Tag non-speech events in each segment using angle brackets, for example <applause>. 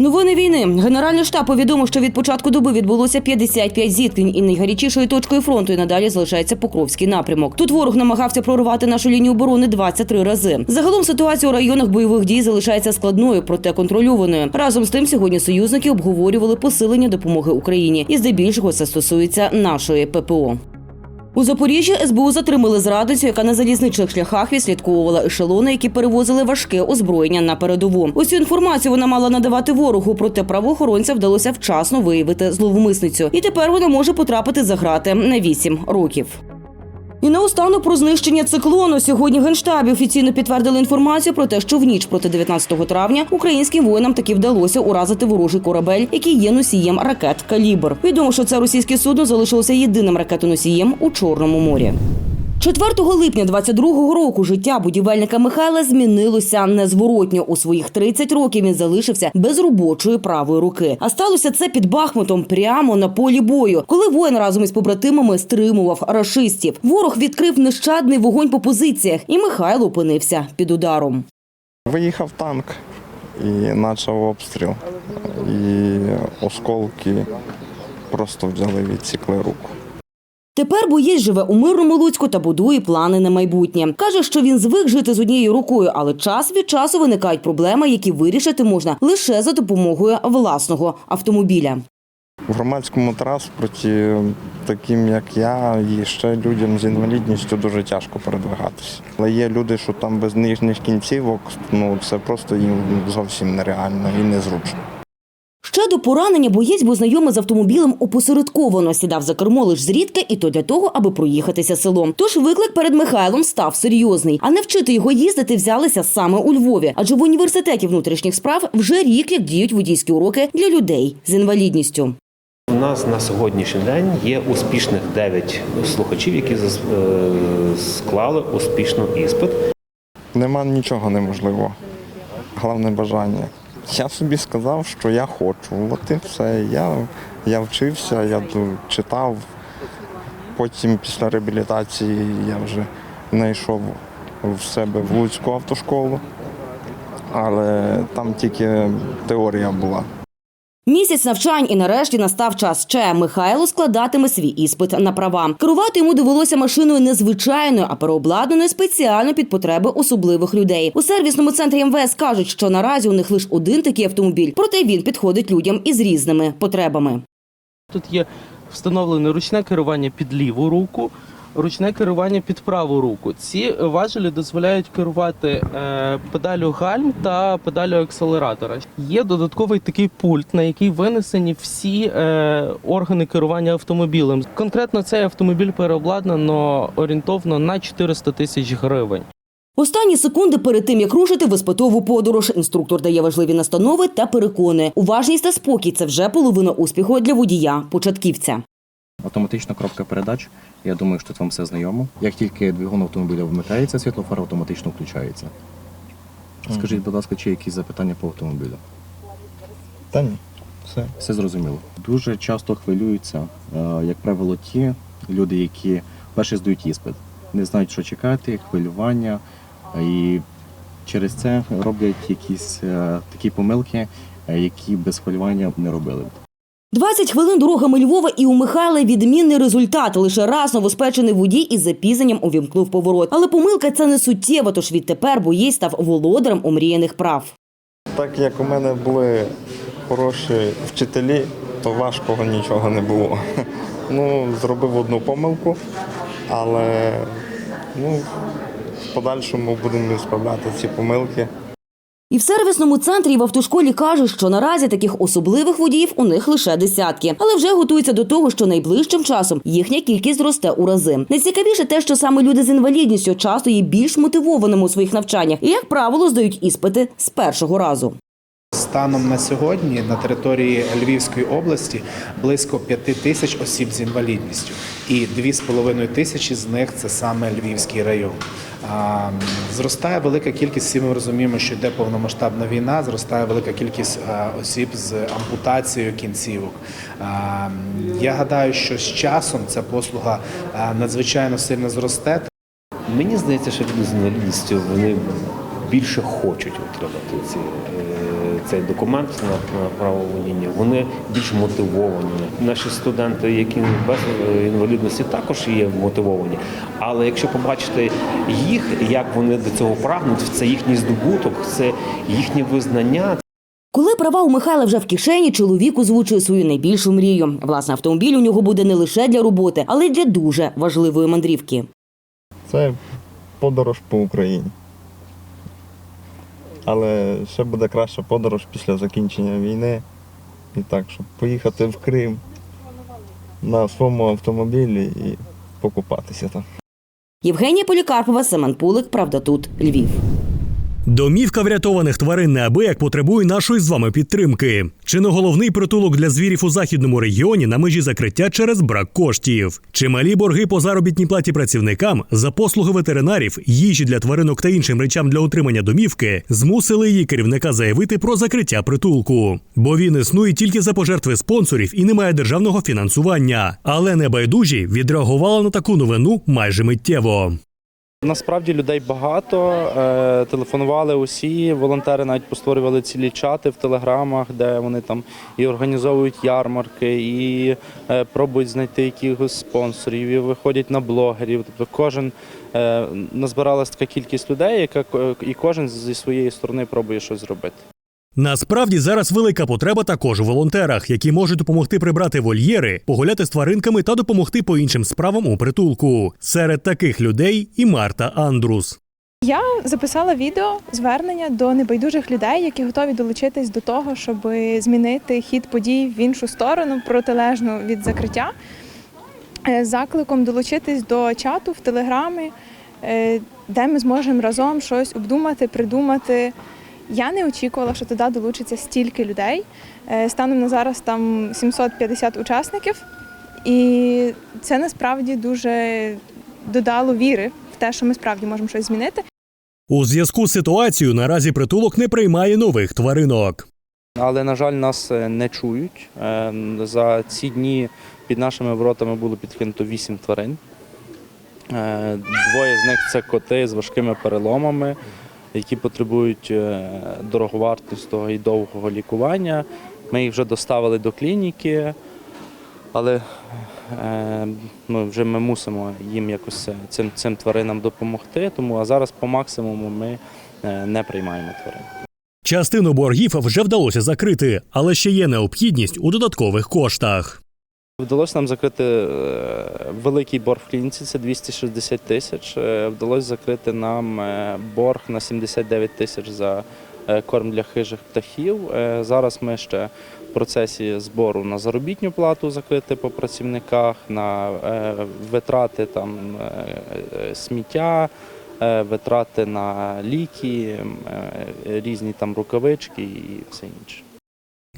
Новини війни. Генеральний штаб повідомив, що від початку доби відбулося 55 зіткнень, і найгарячішою точкою фронту і надалі залишається Покровський напрямок. Тут ворог намагався прорвати нашу лінію оборони 23 рази. Загалом ситуація у районах бойових дій залишається складною, проте контрольованою. Разом з тим, сьогодні союзники обговорювали посилення допомоги Україні, і здебільшого це стосується нашої ППО. У Запоріжжі СБУ затримали зрадницю, яка на залізничних шляхах відслідковувала ешелони, які перевозили важке озброєння на передову. Усю інформацію вона мала надавати ворогу, проте правоохоронцям вдалося вчасно виявити зловмисницю. І тепер вона може потрапити за грати на 8 років. І наостанок про знищення циклону. Сьогодні в генштабі офіційно підтвердили інформацію про те, що в ніч проти 19 травня українським воїнам таки вдалося уразити ворожий корабель, який є носієм ракет Калібр. Відомо, що це російське судно залишилося єдиним ракетоносієм у Чорному морі. 4 липня 22-го року життя будівельника Михайла змінилося незворотньо. У своїх 30 років він залишився без робочої правої руки. А сталося це під Бахмутом прямо на полі бою, коли воїн разом із побратимами стримував рашистів. Ворог відкрив нещадний вогонь по позиціях, і Михайло опинився під ударом. Виїхав танк і почав обстріл. І осколки просто взяли відсікли руку. Тепер боєць живе у мирному Луцьку та будує плани на майбутнє. Каже, що він звик жити з однією рукою, але час від часу виникають проблеми, які вирішити можна лише за допомогою власного автомобіля. В громадському транспорті, таким як я, і ще людям з інвалідністю дуже тяжко передвигатися. Але є люди, що там без нижніх кінцівок, ну це просто їм зовсім нереально і незручно. Ще до поранення боєць був знайомий з автомобілем опосередковано. Сідав за кермо лише зрідка, і то для того, аби проїхатися селом. Тож виклик перед Михайлом став серйозний. А не вчити його їздити взялися саме у Львові, адже в університеті внутрішніх справ вже рік як діють водійські уроки для людей з інвалідністю. У нас на сьогоднішній день є успішних 9 слухачів, які е, склали успішно іспит. Нема нічого неможливого. Головне бажання. Я собі сказав, що я хочу. От і все. Я, я вчився, я читав. Потім після реабілітації я вже знайшов в себе в Луцьку автошколу, але там тільки теорія була. Місяць навчань і нарешті настав час ще. Михайло складатиме свій іспит на права. Керувати йому довелося машиною незвичайною, а переобладнаною спеціально під потреби особливих людей. У сервісному центрі МВС кажуть, що наразі у них лише один такий автомобіль, проте він підходить людям із різними потребами. Тут є встановлене ручне керування під ліву руку, ручне керування під праву руку. Ці важелі дозволяють керувати е, педалю гальм та педалю акселератора. Є додатковий такий пульт, на який винесені всі е, органи керування автомобілем. Конкретно цей автомобіль переобладнано орієнтовно на 400 тисяч гривень. Останні секунди перед тим, як рушити в іспитову подорож, інструктор дає важливі настанови та переконує. Уважність та спокій це вже половина успіху для водія початківця. Автоматична коробка передач. Я думаю, що тут вам все знайомо. Як тільки двигун автомобіля вмикається, світлофар автоматично включається. Скажіть, будь ласка, чи якісь запитання по автомобілю? Та ні, все. Все зрозуміло. Дуже часто хвилюються, е, як правило, ті люди, які перші здають іспит, не знають, що чекати, хвилювання, е, і через це роблять якісь е, такі помилки, е, які без хвилювання не робили. б. 20 хвилин дорогами Львова і у Михайла відмінний результат. Лише раз новоспечений водій із запізненням увімкнув поворот. Але помилка це не суттєва, тож відтепер боєць став володарем омріяних прав. Так як у мене були хороші вчителі, то важкого нічого не було. <laughs> Ну, зробив одну помилку, але ну, в подальшому будемо справляти ці помилки. І в сервісному центрі і в автошколі кажуть, що наразі таких особливих водіїв у них лише десятки, але вже готуються до того, що найближчим часом їхня кількість зросте у рази. Найцікавіше те, що саме люди з інвалідністю часто є більш мотивованими у своїх навчаннях і, як правило, здають іспити з першого разу. Станом на сьогодні на території Львівської області близько 5 тисяч осіб з інвалідністю, і 2,5 тисячі з них це саме Львівський район. Зростає велика кількість, всі ми розуміємо, що йде повномасштабна війна, зростає велика кількість осіб з ампутацією кінцівок. Я гадаю, що з часом ця послуга надзвичайно сильно зросте. Мені здається, що люди з інвалідністю вони більше хочуть отримати ці, е, цей документ на, на правову лінію, вони більш мотивовані. Наші студенти, які без інвалідності, також є мотивовані. Але якщо побачити їх, як вони до цього прагнуть, це їхній здобуток, це їхнє визнання. Коли права у Михайла вже в кишені, чоловік озвучує свою найбільшу мрію. Власне, автомобіль у нього буде не лише для роботи, але й для дуже важливої мандрівки. Це подорож по Україні. Але ще буде краща подорож після закінчення війни. І так, щоб поїхати в Крим на своєму автомобілі і покупатися там. Євгенія Полікарпова, Семен Пулик, Правда тут, Львів. Домівка врятованих тварин неабияк потребує нашої з вами підтримки. Чи не головний притулок для звірів у західному регіоні на межі закриття через брак коштів? Чималі борги по заробітній платі працівникам за послуги ветеринарів, їжі для тваринок та іншим речам для утримання домівки змусили її керівника заявити про закриття притулку. Бо він існує тільки за пожертви спонсорів і не має державного фінансування. Але небайдужі відреагували на таку новину майже миттєво. Насправді людей багато. е, Телефонували усі. Волонтери навіть постворювали цілі чати в телеграмах, де вони там і організовують ярмарки, і е, пробують знайти якихось спонсорів, і виходять на блогерів. Тобто кожен е, назбиралась така кількість людей, яка і кожен зі своєї сторони пробує щось зробити. Насправді зараз велика потреба також у волонтерах, які можуть допомогти прибрати вольєри, погуляти з тваринками та допомогти по іншим справам у притулку. Серед таких людей і Марта Андрус. Я записала відео звернення до небайдужих людей, які готові долучитись до того, щоб змінити хід подій в іншу сторону, протилежну від закриття. Е, закликом долучитись до чату в телеграмі, е, де ми зможемо разом щось обдумати, придумати. Я не очікувала, що туди долучиться стільки людей. Е, Станом на зараз там 750 учасників, і це насправді дуже додало віри в те, що ми справді можемо щось змінити. У зв'язку з ситуацією наразі притулок не приймає нових тваринок. Але, на жаль, нас е, не чують. Е, За ці дні під нашими воротами було підкинуто вісім тварин. Е, Двоє з них це коти з важкими переломами, які потребують е, дороговартісного і довгого лікування. Ми їх вже доставили до клініки, але ну, вже ми мусимо їм якось е, цим, цим тваринам допомогти. Тому а зараз по максимуму ми не приймаємо тварин. Частину боргів вже вдалося закрити, але ще є необхідність у додаткових коштах. Вдалося нам закрити е, великий борг в клініці, це 260 тисяч. Е, Вдалося закрити нам е, борг на 79 тисяч за корм для хижих птахів. Зараз ми ще в процесі збору на заробітну плату закрити по працівниках, на витрати там сміття. Витрати на ліки, різні там рукавички і все інше.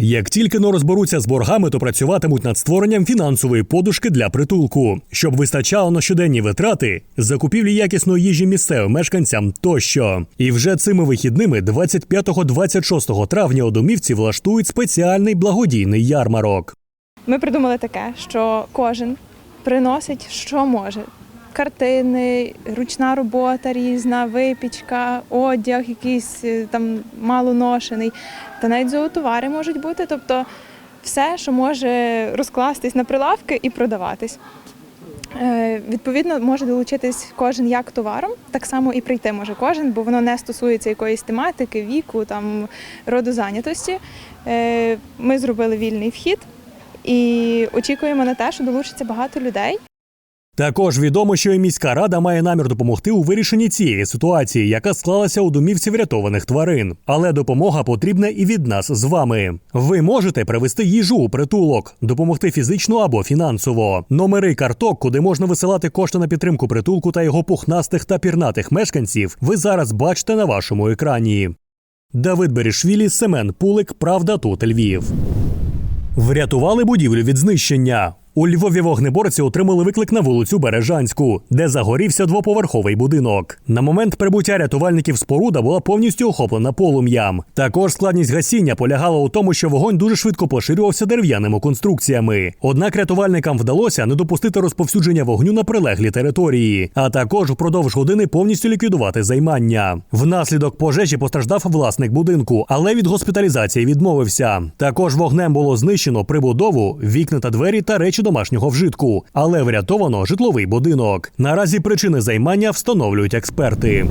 Як тільки но розберуться з боргами, то працюватимуть над створенням фінансової подушки для притулку, щоб вистачало на щоденні витрати, закупівлі якісної їжі місцевим мешканцям тощо. І вже цими вихідними, 25-26 травня, у домівці влаштують спеціальний благодійний ярмарок. Ми придумали таке, що кожен приносить, що може. Картини, ручна робота різна, випічка, одяг, якийсь е, там малоношений, та навіть зоотовари можуть бути. Тобто все, що може розкластись на прилавки і продаватись. Е, Відповідно, може долучитись кожен як товаром, так само і прийти може кожен, бо воно не стосується якоїсь тематики, віку, там роду зайнятості. Е, Ми зробили вільний вхід і очікуємо на те, що долучиться багато людей. Також відомо, що і міська рада має намір допомогти у вирішенні цієї ситуації, яка склалася у домівці врятованих тварин. Але допомога потрібна і від нас з вами. Ви можете привезти їжу у притулок, допомогти фізично або фінансово. Номери карток, куди можна висилати кошти на підтримку притулку та його пухнастих та пірнатих мешканців, ви зараз бачите на вашому екрані. Давид Берішвілі, Семен Пулик, Правда тут Львів. Врятували будівлю від знищення. У Львові вогнеборці отримали виклик на вулицю Бережанську, де загорівся двоповерховий будинок. На момент прибуття рятувальників споруда була повністю охоплена полум'ям. Також складність гасіння полягала у тому, що вогонь дуже швидко поширювався дерев'яними конструкціями. Однак рятувальникам вдалося не допустити розповсюдження вогню на прилеглі території, а також впродовж години повністю ліквідувати займання. Внаслідок пожежі постраждав власник будинку, але від госпіталізації відмовився. Також вогнем було знищено прибудову, вікна та двері та речі домашнього вжитку, але врятовано житловий будинок. Наразі причини займання встановлюють експерти.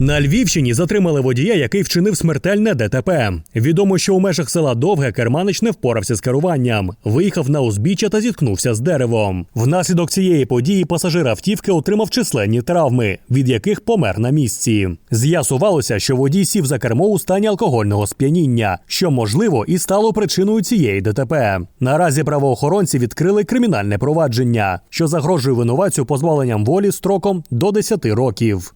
На Львівщині затримали водія, який вчинив смертельне ДТП. Відомо, що у межах села Довге керманич не впорався з керуванням, виїхав на узбіччя та зіткнувся з деревом. Внаслідок цієї події пасажир автівки отримав численні травми, від яких помер на місці. З'ясувалося, що водій сів за кермо у стані алкогольного сп'яніння, що можливо і стало причиною цієї ДТП. Наразі правоохоронці відкрили кримінальне провадження, що загрожує винуватцю позбавленням волі строком до 10 років.